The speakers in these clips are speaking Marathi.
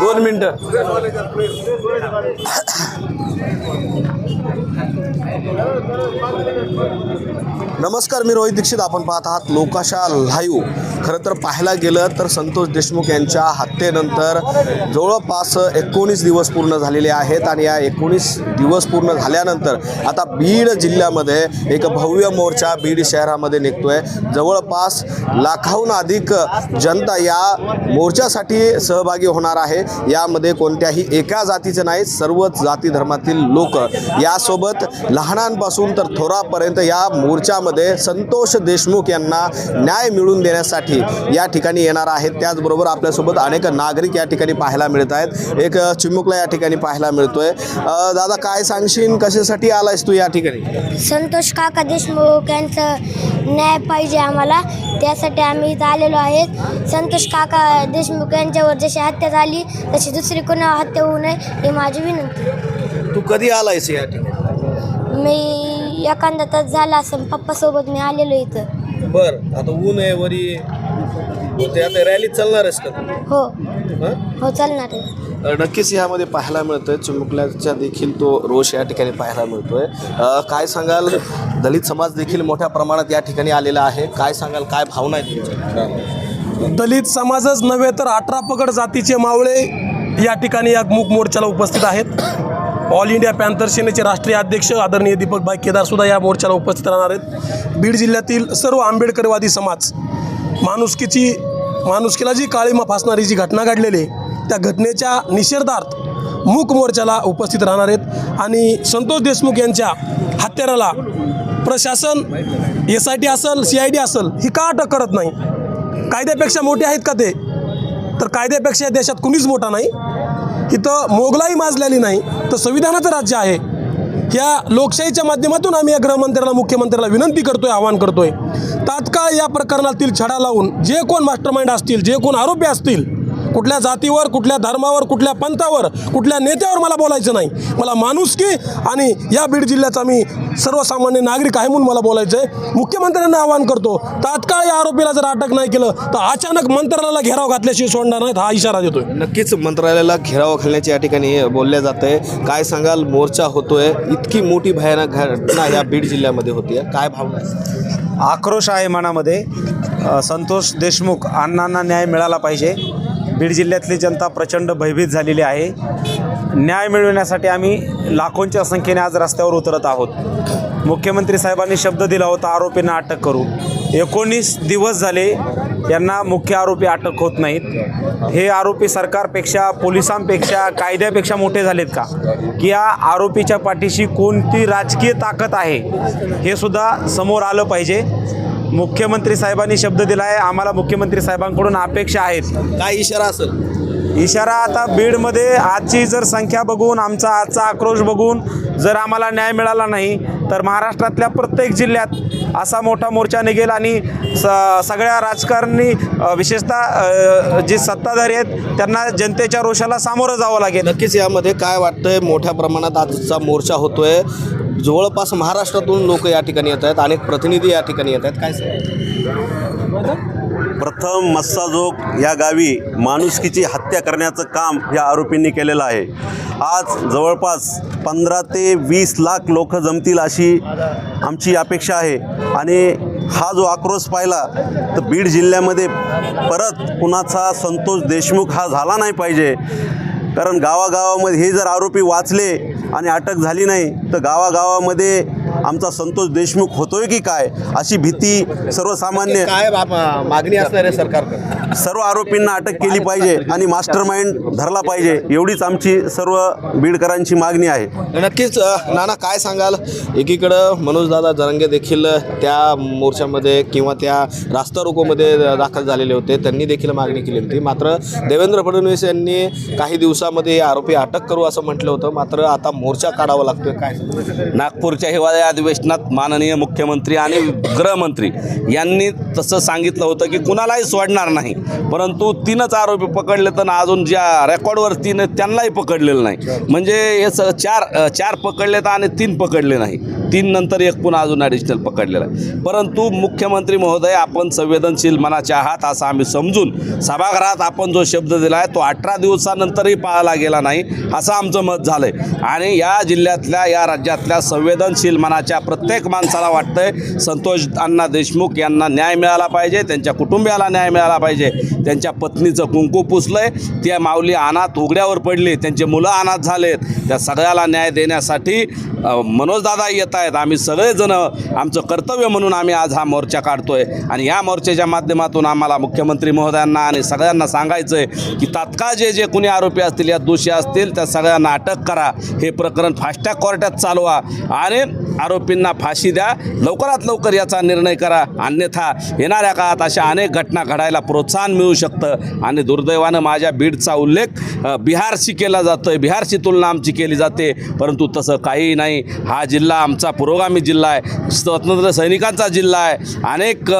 दोन मिनटं. नमस्कार मी रोहित दीक्षित. आपण पाहत आहात लोकाशा लाईव्ह. खरं तर पाहायला गेलं तर संतोष देशमुख यांच्या हत्येनंतर जवळपास एकोणीस दिवस पूर्ण झालेले आहेत आणि या एकोणीस दिवस पूर्ण झाल्यानंतर आता बीड जिल्ह्यामध्ये एक भव्य मोर्चा बीड शहरामध्ये निघतोय. जवळपास लाखाहून अधिक जनता या मोर्चासाठी सहभागी होणार आहे. यामध्ये कोणत्याही एका जातीचे नाही सर्वच जाती धर्मातील लोक या यासोबत लहानांपासून तर थोरापर्यंत या मोर्चामध्ये संतोष देशमुख यांना न्याय मिळवून देण्यासाठी या ठिकाणी येणार आहेत. त्याचबरोबर आपल्यासोबत अनेक नागरिक या ठिकाणी पाहायला मिळत आहेत. एक चिमुकला या ठिकाणी पाहायला मिळतोय. दादा काय सांगशील? कशासाठी आलायस तू या ठिकाणी? संतोष काका देशमुख यांचं न्याय पाहिजे आम्हाला. त्यासाठी आम्ही इथं आलेलो आहेत. संतोष काका देशमुख यांच्यावर जशी हत्या झाली तशी दुसरी कोणा हत्या होऊ नये ही माझी विनंती तू कधी आलायस या ठिकाणी? मी एखादा तास झाला असं पप्पासोबत मी आलेलो इथं. बर आता ऊन आहे वरी. ते आता रॅलीत चालणारच का तू? हो. हं? हो चालणार आहे. नक्कीच ह्यामध्ये पाहायला मिळतोय. चिमुकल्याचा देखील तो रोष या ठिकाणी पाहायला मिळतोय. अ, काय सांगाल? दलित समाज देखील मोठ्या प्रमाणात या ठिकाणी आलेला आहे. काय सांगाल? काय भावना आहेत तुमच्या? दलित समाजच नव्हे तर अठरा पगड जातीचे मावळे या ठिकाणी या मूक मोर्चाला उपस्थित आहेत. ऑल इंडिया पॅन्थर सेनेचे राष्ट्रीय अध्यक्ष आदरणीय दीपकभाई केदारसुद्धा या मोर्चाला उपस्थित राहणार आहेत. बीड जिल्ह्यातील सर्व आंबेडकरवादी समाज माणुसकीची माणुसकीला जी काळीमा फासणारी जी घटना घडलेली आहे त्या घटनेच्या निषेधार्थ मूक मोर्चाला उपस्थित राहणार आहेत. आणि संतोष देशमुख यांच्या हत्याराला प्रशासन एस आय टी असेल सी आय डी असेल ही का अटक करत नाही? कायद्यापेक्षा मोठे आहेत का ते? तर कायद्यापेक्षा या देशात कुणीच मोठा नाही. इथं मोगलाई माजलेली नाही तर संविधानाचं राज्य आहे. या लोकशाहीच्या माध्यमातून आम्ही या गृहमंत्र्याला मुख्यमंत्र्याला विनंती करतोय आवाहन करतोय. तात्काळ या प्रकरणातील छडा लावून जे कोण मास्टरमाइंड असतील जे कोण आरोपी असतील कुठल्या जातीवर कुठल्या धर्मावर कुठल्या पंथावर कुठल्या नेत्यावर मला बोलायचं नाही. मला माणुसकी आणि या बीड जिल्ह्याचा मी सर्वसामान्य नागरिक आहे म्हणून मला बोलायचं आहे मुख्यमंत्र्यांना आवाहन करतो तात्काळ या आरोपीला जर अटक नाही केलं तर अचानक मंत्रालयाला घेराव घातल्याशिवाय सोडणार नाहीत हा इशारा देतोय. नक्कीच मंत्रालयाला घेराव घालण्याची या ठिकाणी बोलल्या जात आहे काय सांगाल? मोर्चा होतोय. इतकी मोठी भयानक घटना या बीड जिल्ह्यामध्ये होती. काय भावना? आक्रोश आहे मनामध्ये. संतोष देशमुख अण्णांना न्याय मिळाला पाहिजे. बीड जिल्ह्यातली जनता प्रचंड भयभीत झालेली आहे. न्याय मिळवण्यासाठी आम्ही लाखोंच्या संख्येने आज रस्त्यावर उतरत आहोत. मुख्यमंत्री साहेबांनी शब्द दिला होता आरोपींना अटक करू. एकोणीस दिवस झाले यांना मुख्य आरोपी अटक होत नाहीत. हे आरोपी सरकारपेक्षा पोलिसांपेक्षा कायद्यापेक्षा मोठे झालेत का? की या आरोपीच्या पाठीशी कोणती राजकीय ताकद आहे हे सुद्धा समोर आलं पाहिजे. मुख्यमंत्री साहेबांनी शब्द दिला आहे आम्हाला मुख्यमंत्री साहेबांकडून अपेक्षा आहेत. काय इशारा असेल? इशारा आता बीडमध्ये आजची जर संख्या बघून आमचा आजचा आक्रोश बघून जर आम्हाला न्याय मिळाला नाही तर महाराष्ट्रातल्या प्रत्येक जिल्ह्यात असा मोठा मोर्चा निघेल आणि स सगळ्या राजकारणी विशेषतः जे सत्ताधारी आहेत त्यांना जनतेच्या रोषाला सामोरं जावं लागेल. नक्कीच यामध्ये काय वाटतंय? मोठ्या प्रमाणात आजचा मोर्चा होतोय. जवळपास महाराष्ट्रातून लोक या ठिकाणी येत आहेत अनेक प्रतिनिधी या ठिकाणी येत आहेत. काय सांगाल? प्रथम मस्साजोग या गावी माणुसकीची हत्या करण्याचं काम या आरोपींनी केलेलं आहे. आज जवळपास पंधरा ते वीस लाख लोक जमतील अशी आमची अपेक्षा आहे. आणि हा जो आक्रोश पाहिला तर बीड जिल्ह्यामध्ये परत कुणाचा संतोष देशमुख हा झाला नाही पाहिजे. कारण गावागावामध्ये हे जर आरोपी वाचले आणि अटक झाली नाही तर गावागावामध्ये आमचा संतोष देशमुख होतोय की काय अशी भीती सर्वसामान्य काय मागणी असणार आहे सरकारकडे? सर्व आरोपींना अटक केली पाहिजे आणि मास्टर माइंड धरला पाहिजे एवढीच आमची सर्व बीडकरांची मागणी आहे. नक्कीच नाना काय सांगाल? एकीकडं मनोजदादा जरंगे देखील त्या मोर्चामध्ये किंवा त्या रास्ता रोकोमध्ये दाखल झालेले होते. त्यांनी देखील मागणी केली होती. मात्र देवेंद्र फडणवीस यांनी काही दिवसामध्ये आरोपी अटक करू असं म्हटलं होतं. मात्र आता मोर्चा काढावा लागतोय. काय नागपूरच्या हिवाळी अधिवेशनात माननीय मुख्यमंत्री आणि गृहमंत्री यांनी तसं सांगितलं होतं की कुणालाही सोडणार नाही. परंतु तीनच आरोपी पकडले तर अजून ज्या रेकॉर्डवर तीन त्यांनाही पकडलेलं नाही. म्हणजे हे स चार चार पकडले तर आणि तीन पकडले नाही. तीन नंतर एक पुन्हा अजून ॲडिशनल पकडलेला आहे. परंतु मुख्यमंत्री महोदय आपण संवेदनशील मनाचे आहात असं आम्ही समजून सभागृहात आपण जो शब्द दिला आहे तो अठरा दिवसानंतरही पाळला गेला नाही असं आमचं मत झालं आहे आणि या जिल्ह्यातल्या या राज्यातल्या संवेदनशील मनाच्या प्रत्येक माणसाला वाटतंय संतोष अण्णा देशमुख यांना न्याय मिळाला पाहिजे त्यांच्या कुटुंबियाला न्याय मिळाला पाहिजे. त्यांच्या पत्नीचं कुंकू पुसलंय त्या माऊली अनाथ उघड्यावर पडली त्यांचे मुलं अनाथ झालेत. त्या सगळ्याला न्याय देण्यासाठी मनोजदादा येत आहेत. आम्ही सगळेजण आमचं कर्तव्य म्हणून आम्ही आज हा मोर्चा काढतोय. आणि या मोर्चाच्या माध्यमातून आम्हाला मुख्यमंत्री महोदयांना आणि सगळ्यांना सांगायचं आहे की तात्काळ जे जे कोणी आरोपी असतील या दोषी असतील त्या सगळ्यांना अटक करा. हे प्रकरण फास्टॅग कोर्टात चालवा. आणि आरोपींना फाशी द्या. लवकरात लवकर याचा निर्णय करा. अन्यथा येणाऱ्या काळात अशा अनेक घटना घडायला प्रोत्साहन मिळू शकतं. आणि दुर्दैवानं माझ्या बीडचा उल्लेख बिहारशी केला जातो आहे बिहारशी तुलना आमची केली जाते. परंतु तसं काहीही नाही. हा जिल्हा आमचा पुरोगामी जिल्हा आहे. स्वतंत्र सैनिकांचा जिल्हा आहे. अनेक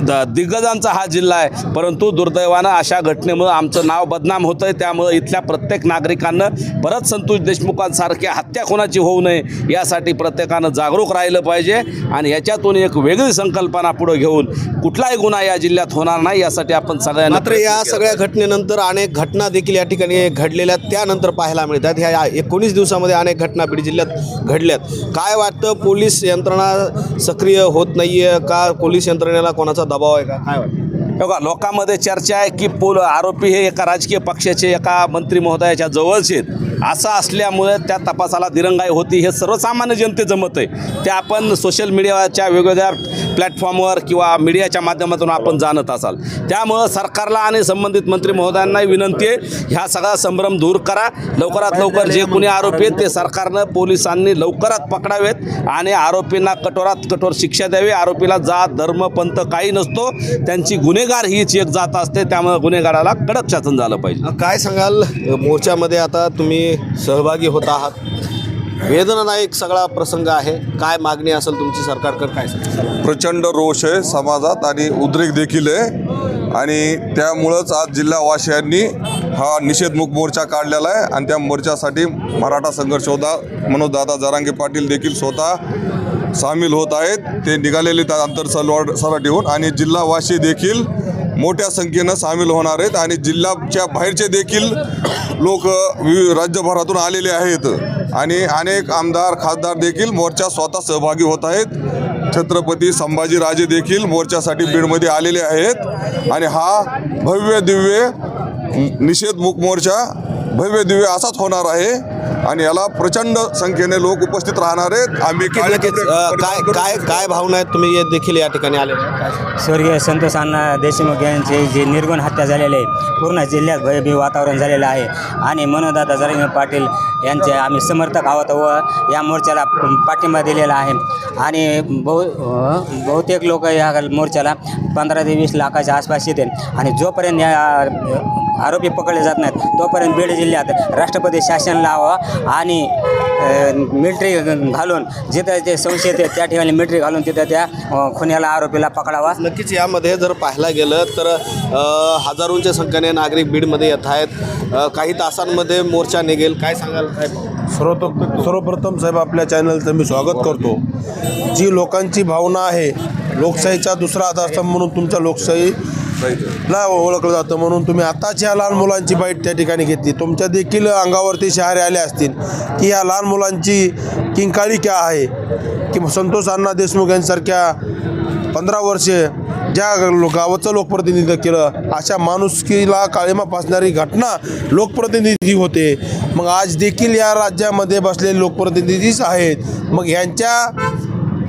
द दिग्गजांचा हा जिल्हा आहे. परंतु दुर्दैवानं अशा घटनेमुळं आमचं नाव बदनाम होतं आहे त्यामुळं इथल्या प्रत्येक नागरिकांनं परत संतोष देशमुखांसारख्या हत्या कोणाची होऊ नये यासाठी प्रत्येकानं जागरूक राहिलं पाहिजे आणि याच्यातून एक वेगळी संकल्पना पुढे घेऊन कुठलाही गुन्हा या जिल्ह्यात होणार नाही यासाठी आपण सगळ्यांना मात्र या सगळ्या घटनेनंतर अनेक घटना देखील या ठिकाणी घडलेल्या त्यानंतर पाहायला मिळतात. ह्या एकोणीस दिवसामध्ये अनेक घटना बीड जिल्ह्यात घडल्यात. काय वाटतं? पोलीस यंत्रणा सक्रिय होत नाहीये का? पोलीस यंत्रणेला कोणाचा दबाव आहे का? काय वाटतं? बघा लोकांमध्ये चर्चा आहे की पोल आरोपी हे एका राजकीय पक्षाचे एका मंत्री महोदयाच्या जवळचे आहेत. असं असल्यामुळे त्या तपासाला दिरंगाई होती. हे सर्वसामान्य जनतेचं मत आहे. ते आपण सोशल मीडियाच्या वेगवेगळ्या प्लॅटफॉर्मवर किंवा मीडियाच्या माध्यमातून आपण जाणत असाल. त्यामुळं सरकारला आणि संबंधित मंत्री महोदयांनाही विनंती आहे ह्या सगळा संभ्रम दूर करा. लवकरात लवकर जे कोणी आरोपी आहेत ते सरकारनं पोलिसांनी लवकरात पकडावेत आणि आरोपींना कठोरात कठोर शिक्षा द्यावी. आरोपीला जात धर्म पंथ काही नसतो. त्यांची गुन्हेगार हीच एक जात असते. त्यामुळे गुन्हेगाराला कडक शासन झालं पाहिजे. काय सांगाल? मोर्चामध्ये आता तुम्ही सहभागी होत आहात. वेदनादायक सगळा प्रसंग आहे. काय मागणी असेल तुमची सरकारकडे काय सांगाल प्रचंड रोष आहे समाजात आणि उद्रेक देखील आहे. आणि त्यामुळंच आज जिल्हावासियांनी हा निषेधमुख मोर्चा काढलेला आहे. आणि त्या मोर्चासाठी मराठा संघर्ष होता. मनोजदादा जरांगे पाटील देखील स्वतः सामील होत आहेत. ते निघालेले त्या अंतर सलवाड सराटीहून. आणि जिल्हावासी देखील मोठ्या संख्येनं सामील होणार आहेत आणि जिल्ह्याच्या बाहेरचे देखील लोक राज्यभरातून आलेले आहेत. आणि अनेक आमदार खासदार देखील मोर्चा स्वतः सहभागी होत आहेत. छत्रपती संभाजीराजे देखील मोर्चासाठी बीडमध्ये आलेले आहेत. आणि हा भव्य दिव्य निषेध मूक मोर्चा भव्य दिव्य असाच होणार आहे. आणि याला प्रचंड संख्येने लोक उपस्थित राहणार आहेत. आम्ही काय काय काय भावना आहेत? तुम्ही ये देखील या ठिकाणी आले. स्वर्गीय संतोष अण्णा देशमुख यांचे जे निर्गुण हत्या झालेले आहे पूर्ण जिल्ह्यात भयभीत वातावरण झालेलं आहे. आणि मनोदादा जरंगे पाटील यांचे आम्ही समर्थक आहोत व या मोर्चाला पाठिंबा दिलेला आहे. आणि बहु बहुतेक लोक या मोर्चाला पंधरा ते वीस लाखाच्या आसपास येतील. आणि जोपर्यंत या आरोपी पकडले जात नाहीत. तोपर्यंत बीड जिल्ह्यात राष्ट्रपती शासन लावा आणि मिलिटरी घालून जिथं ते संशयित आहेत त्या ठिकाणी मिलिटरी घालून तिथं त्या खुन्याला आरोपीला पकडावा. नक्कीच यामध्ये जर पाहायला गेलं तर हजारोंच्या संख्येने नागरिक बीडमध्ये येत आहेत. काही तासांमध्ये मोर्चा निघेल. काय सांगाल? काय? सर्वतो सर्वप्रथम साहेब आपल्या चॅनलचं मी स्वागत करतो. जी लोकांची भावना आहे लोकशाहीचा दुसरा आधारस्तंभ म्हणून तुमच्या लोकशाही ला ओळखलं जातं म्हणून तुम्ही आताच ह्या लहान मुलांची बाईट त्या ठिकाणी घेतली. तुमच्या देखील अंगावरती शहारे आले असतील की या लहान मुलांची किंकाळी क्या आहे? की संतोष अण्णा देशमुख यांसारख्या पंधरा वर्षे ज्या लो गावाचं लोकप्रतिनिधित्व केलं अशा माणुसकीला काळीमा फासणारी घटना लोकप्रतिनिधी होते. मग आज देखील या राज्यामध्ये बसलेले लोकप्रतिनिधीच आहेत. मग यांच्या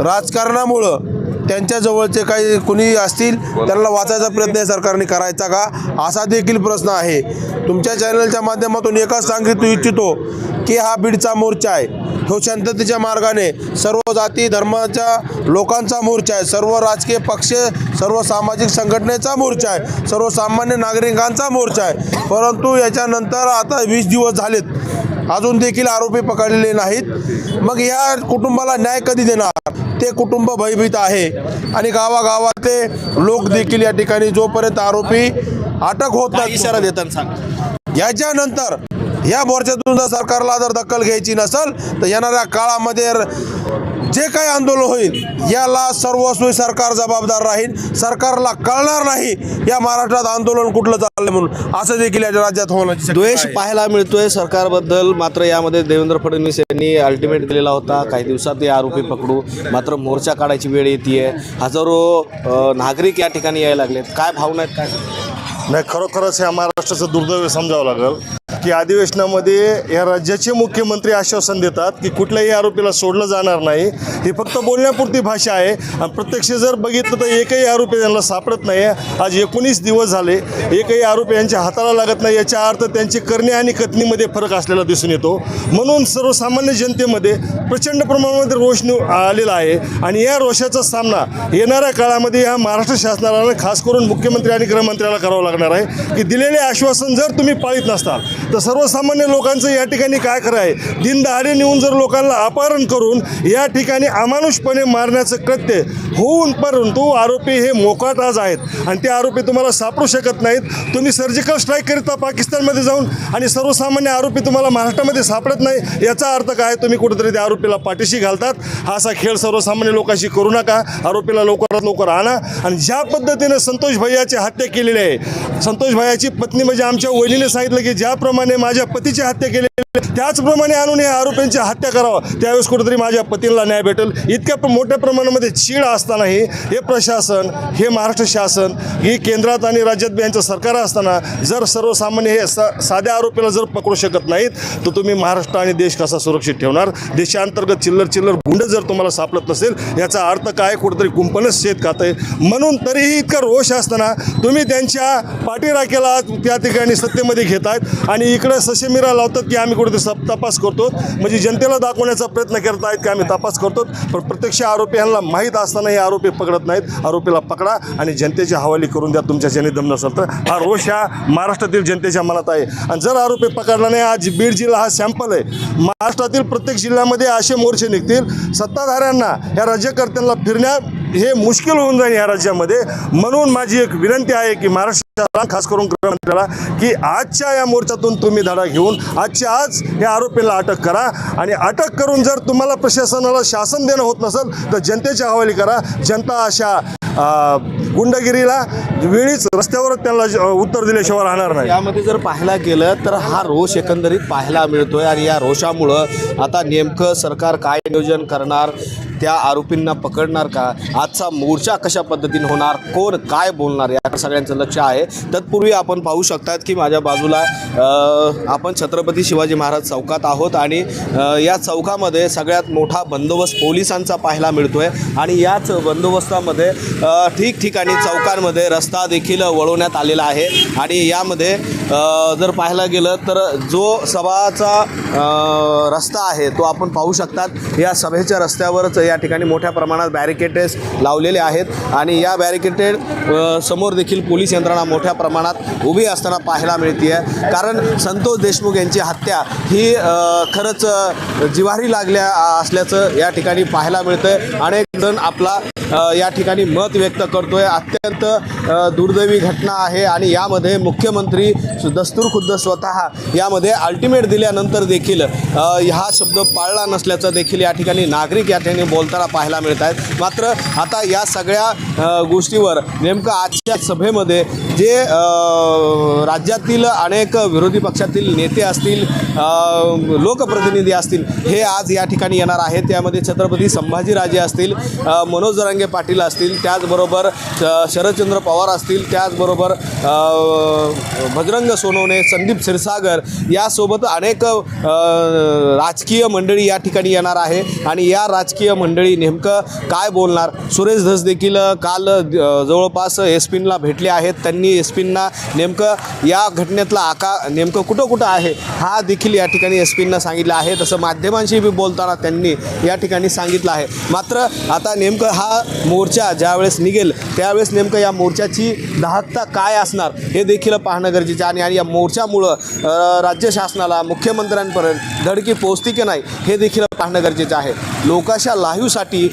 राजकारणामुळं त्यांच्याजवळचे काही कुणी असतील त्यांना वाचायचा प्रयत्न सरकारने करायचा का? असा देखील प्रश्न आहे. तुमच्या चॅनलच्या माध्यमातून एकच सांगितू इच्छितो की हा बीडचा मोर्चा आहे. तो शांततेच्या मार्गाने सर्व जाती धर्माच्या लोकांचा मोर्चा आहे. सर्व राजकीय पक्ष सर्व सामाजिक संघटनेचा मोर्चा आहे. सर्वसामान्य नागरिकांचा मोर्चा आहे. परंतु याच्यानंतर आता वीस दिवस झालेत. अजून देखील आरोपी पकडलेले नाहीत. मग या कुटुंबाला न्याय कधी देणार? ते कुटुंब भयभीत आहे. आणि गावागावातले लोक देखील या ठिकाणी जोपर्यंत आरोपी अटक होत नाही इशारा देताना सांगा. याच्यानंतर ह्या मोर्चातून जर सरकारला जर दखल घ्यायची नसेल तर येणाऱ्या काळामध्ये जे काही आंदोलन होईल याला सर्वस्वी सरकार जबाबदार राहील. सरकारला कळणार नाही या महाराष्ट्रात आंदोलन कुठलं चाललंय म्हणून. असं देखील या राज्यात होण्याची द्वेष. पाहायला मिळतोय सरकारबद्दल. मात्र यामध्ये देवेंद्र फडणवीस यांनी अल्टिमेट दिलेला होता. काही दिवसात हे आरोपी पकडू. मात्र मोर्चा काढायची वेळ येते हजारो नागरिक या ठिकाणी यायला लागलेत. काय भावना आहेत काय? नाही खरोखरच ह्या महाराष्ट्राचं दुर्दैव समजावं लागेल. की अधिवेशनामध्ये या राज्याचे मुख्यमंत्री आश्वासन देतात की कुठल्याही आरोपीला सोडलं जाणार नाही. ही फक्त बोलण्यापुरती भाषा आहे. आणि प्रत्यक्ष जर बघितलं तर एकही आरोपी त्यांना सापडत नाही. आज एकोणीस दिवस झाले. एकही आरोपी यांच्या हाताला लागत नाही. याचा अर्थ त्यांची करणे आणि कथनीमध्ये फरक असलेला दिसून येतो. म्हणून सर्वसामान्य जनतेमध्ये प्रचंड प्रमाणामध्ये रोष आलेला आहे. आणि या रोषाचा सामना येणाऱ्या काळामध्ये या महाराष्ट्र शासनाला खास करून मुख्यमंत्री आणि गृहमंत्र्याला करावं लागणार आहे. की दिलेले आश्वासन जर तुम्ही पाळीत नसताल तर सर्वसामान्य लोकांचं या ठिकाणी काय खरं आहे? दिनदहाडे नेऊन जर लोकांना अपहरण करून या ठिकाणी अमानुषपणे मारण्याचं कृत्य होऊन परंतु आरोपी हे मोकाट आज आहेत. आणि ते आरोपी तुम्हाला सापडू शकत नाहीत. तुम्ही सर्जिकल स्ट्राईक करिता पाकिस्तानमध्ये जाऊन आणि सर्वसामान्य आरोपी तुम्हाला महाराष्ट्रामध्ये सापडत नाही. याचा अर्थ काय? तुम्ही कुठेतरी त्या आरोपीला पाठीशी घालतात. हा असा खेळ सर्वसामान्य लोकांशी करू नका. आरोपीला लवकरात लवकर आणा. आणि ज्या पद्धतीने संतोष भैयाची हत्या केलेली आहे संतोष भैयाची पत्नी म्हणजे आमच्या वहिनीने सांगितलं की ज्याप्रमाणे माझ्या पतीची हत्या केलेली त्याचप्रमाणे आणून या आरोपींची हत्या करावं. त्यावेळेस कुठेतरी माझ्या पतीला न्याय भेटेल. इतक्या मोठ्या प्रमाणामध्ये चीड असतानाही हे प्रशासन हे महाराष्ट्र शासन ही केंद्रात आणि राज्यात यांचं सरकार असताना जर सर्वसामान्य हे सा साध्या आरोपीला जर पकडू शकत नाहीत तर तुम्ही महाराष्ट्र आणि देश कसा सुरक्षित ठेवणार? देशांतर्गत चिल्लर चिल्लर गुंड जर तुम्हाला सापडत नसेल याचा अर्थ काय? कुठेतरी कुंपणच शेत खात आहे म्हणून तरीही इतका रोष असताना तुम्ही त्यांच्या पाठीराखेला त्या ठिकाणी सत्तेमध्ये घेत आहेत आणि इकडं ससेमिरा लावतात की आम्ही कुठेतरी तपास करतो. म्हणजे जनतेला दाखवण्याचा प्रयत्न करत आहेत की आम्ही तपास करतो. पण प्रत्यक्ष आरोपी यांना माहीत असताना हे आरोपी पकडत नाहीत. आरोपीला पकडा आणि जनतेची हवाली करून द्या. तुमच्या ज्याने दम नसेल तर. हा रोष हा महाराष्ट्रातील जनतेच्या मनात आहे. आणि जर आरोपी पकडला नाही आज बीड जिल्हा हा सॅम्पल आहे. महाराष्ट्रातील प्रत्येक जिल्ह्यामध्ये असे मोर्चे निघतील. सत्ताधाऱ्यांना या राज्यकर्त्यांना फिरण्या हे मुश्किल होऊन जाईल या राज्यामध्ये. म्हणून माझी एक विनंती आहे की महाराष्ट्राला खास करून गृहमंत्र्याला की आजच्या या मोर्चातून तुम्ही धडा घेऊन आजच्या आज या आरोपीला अटक करा आणि अटक करून जर तुम्हाला प्रशासनाला शासन देणं होत नसेल तर जनतेच्या हवाली करा. जनता अशा गुंडगिरीला वेळीच रस्त्यावरच त्यांना उत्तर दिल्याशिवाय राहणार नाही. यामध्ये जर पाहायला गेलं तर हा रोष एकंदरीत पाहायला मिळतोय आणि या रोषामुळं आता नेमकं सरकार काय नियोजन करणार त्या आरोपींना पकडणार का? आजचा मोर्चा कशा पद्धतीने होणार? कोण काय बोलणार? या सगळ्यांचं लक्ष आहे. तत्पूर्वी आपण पाहू शकतात की माझ्या बाजूला आपण छत्रपती शिवाजी महाराज चौकात आहोत आणि या चौकामध्ये सगळ्यात मोठा बंदोबस्त पोलिसांचा पाहायला मिळतोय. आणि याच बंदोबस्तामध्ये अ, ठिकाणी चौकांमध्ये रस्ता देखील वळवण्यात आलेला आहे. आणि यामध्ये जर पाहायला गेलं तर जो सभाचा रस्ता आहे तो आपण पाहू शकतात. या सभेच्या रस्त्यावरच या ठिकाणी मोठ्या प्रमाणात बॅरिकेडेस लावलेले आहेत. आणि या बॅरिकेडेड समोर देखील पोलीस यंत्रणा मोठ्या प्रमाणात उभी असताना पाहायला मिळते कारण संतोष देशमुख यांची हत्या ही खरंच जिवारी लागल्या असल्याचं या ठिकाणी पाहायला मिळतं अनेक जण आपला या ठिकाणी मत व्यक्त करतोय. अत्यंत दुर्दैवी घटना आहे आणि यामध्ये मुख्यमंत्री सु- दस्तूर खुद्द स्वतः यामध्ये अल्टिमेट दिल्यानंतर देखील हा शब्द पाळला नसल्याचं देखील या ठिकाणी नागरिक या ठिकाणी बोलताना पाहायला मिळत आहेत. मात्र आता या सगळ्या गोष्टीवर नेमकं आजच्या सभेमध्ये जे राज्यातील अनेक विरोधी पक्षातील नेते असतील लोकप्रतिनिधी असतील हे आज या ठिकाणी येणार आहेत. त्यामध्ये छत्रपती संभाजीराजे असतील मनोज मनोज जरांगे पाटील असतील त्याचबरोबर श- शरदचंद्र पवार असतील त्याचबरोबर बजरंग सोनवणे संदीप क्षीरसागर यासोबत अनेक राजकीय मंडळी या ठिकाणी येणार आहे. आणि या राजकीय मंडळी नेमकं काय बोलणार? सुरेश धस देखील काल जवळपास एस पीनला भेटले आहेत. त्यांनी एस पींना नेमकं या घटनेतला आका नेमकं कुठं कुठं आहे हा देखील या ठिकाणी एस पींना सांगितलं आहे. तसं माध्यमांशी बी बोलताना त्यांनी या ठिकाणी सांगितलं आहे. मात्र आता नेमकं हा मोर्चा ज्यावेळेस निघेल त्यावेळेस नेमकं या मोर्चाची दाहकता काय असणार हे देखील पाहणं गरजेचं आहे. आणि या मोर्चामुळं राज्य शासनाला मुख्यमंत्र्यांपर्यंत धडकी पोचती की नाही हे देखील पाहणं गरजेचं आहे. लोकाशा लाईव्हसाठी